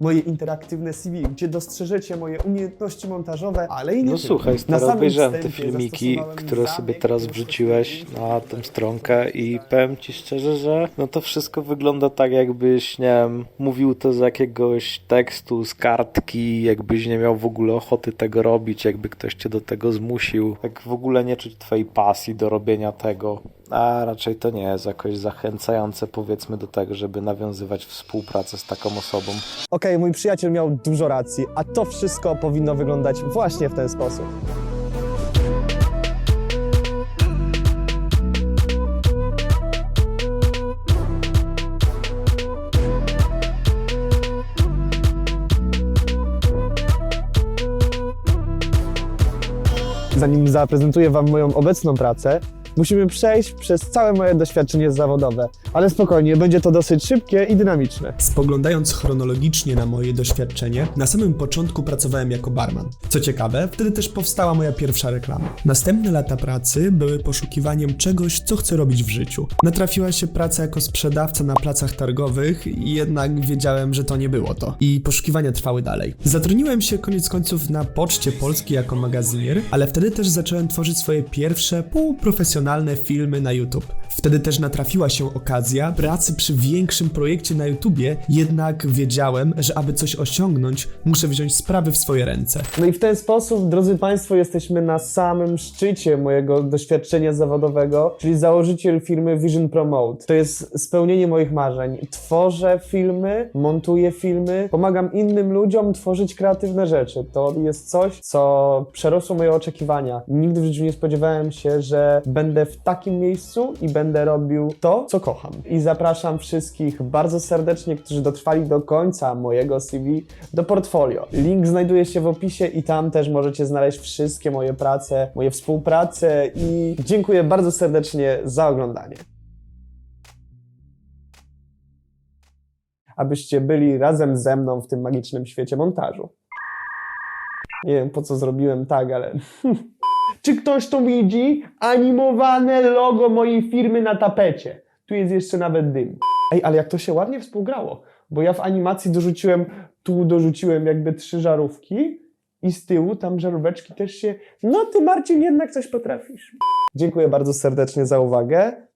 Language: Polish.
moje interaktywne CV, gdzie dostrzeżecie moje umiejętności montażowe, ale i nie No tylko. słuchaj, stary, samym obejrzałem te filmiki, które sobie teraz wrzuciłeś na tę stronkę i powiem ci szczerze, że no to wszystko wygląda tak jakbyś, nie wiem, mówił to z jakiegoś tekstu, z kartki, jakbyś nie miał w ogóle ochoty tego robić, jakby ktoś cię do tego zmusił. Tak w ogóle nie czuć twojej pasji do robienia tego. A raczej to nie jest jakoś zachęcające powiedzmy do tego, żeby nawiązywać współpracę z taką osobą. Okej, mój przyjaciel miał dużo racji, a to wszystko powinno wyglądać właśnie w ten sposób. Zanim zaprezentuję Wam moją obecną pracę, musimy przejść przez całe moje doświadczenie zawodowe. Ale spokojnie, będzie to dosyć szybkie i dynamiczne. Spoglądając chronologicznie na moje doświadczenie, na samym początku pracowałem jako barman. Co ciekawe, wtedy też powstała moja pierwsza reklama. Następne lata pracy były poszukiwaniem czegoś, co chcę robić w życiu. Natrafiła się praca jako sprzedawca na placach targowych, jednak wiedziałem, że to nie było to. I poszukiwania trwały dalej. Zatrudniłem się koniec końców na Poczcie Polskiej jako magazynier, ale wtedy też zacząłem tworzyć swoje pierwsze półprofesjonalne filmy na YouTube. Wtedy też natrafiła się okazja pracy przy większym projekcie na YouTubie, jednak wiedziałem, że aby coś osiągnąć, muszę wziąć sprawy w swoje ręce. No i w ten sposób, drodzy Państwo, jesteśmy na samym szczycie mojego doświadczenia zawodowego, czyli założyciel firmy Vision Promote. To jest spełnienie moich marzeń. Tworzę filmy, montuję filmy, pomagam innym ludziom tworzyć kreatywne rzeczy. To jest coś, co przerosło moje oczekiwania. Nigdy w życiu nie spodziewałem się, że będę w takim miejscu i będę robił to, co kocham. I zapraszam wszystkich bardzo serdecznie, którzy dotrwali do końca mojego CV, do portfolio. Link znajduje się w opisie i tam też możecie znaleźć wszystkie moje prace, moje współprace i dziękuję bardzo serdecznie za oglądanie. Abyście byli razem ze mną w tym magicznym świecie montażu. Nie wiem po co zrobiłem tak, ale. Czy ktoś to widzi? Animowane logo mojej firmy na tapecie. Tu jest jeszcze nawet dym. Ej, ale jak to się ładnie współgrało. Bo ja w animacji dorzuciłem, tu dorzuciłem jakby trzy żarówki i z tyłu tam żaróweczki też się... No ty Marcin jednak coś potrafisz. Dziękuję bardzo serdecznie za uwagę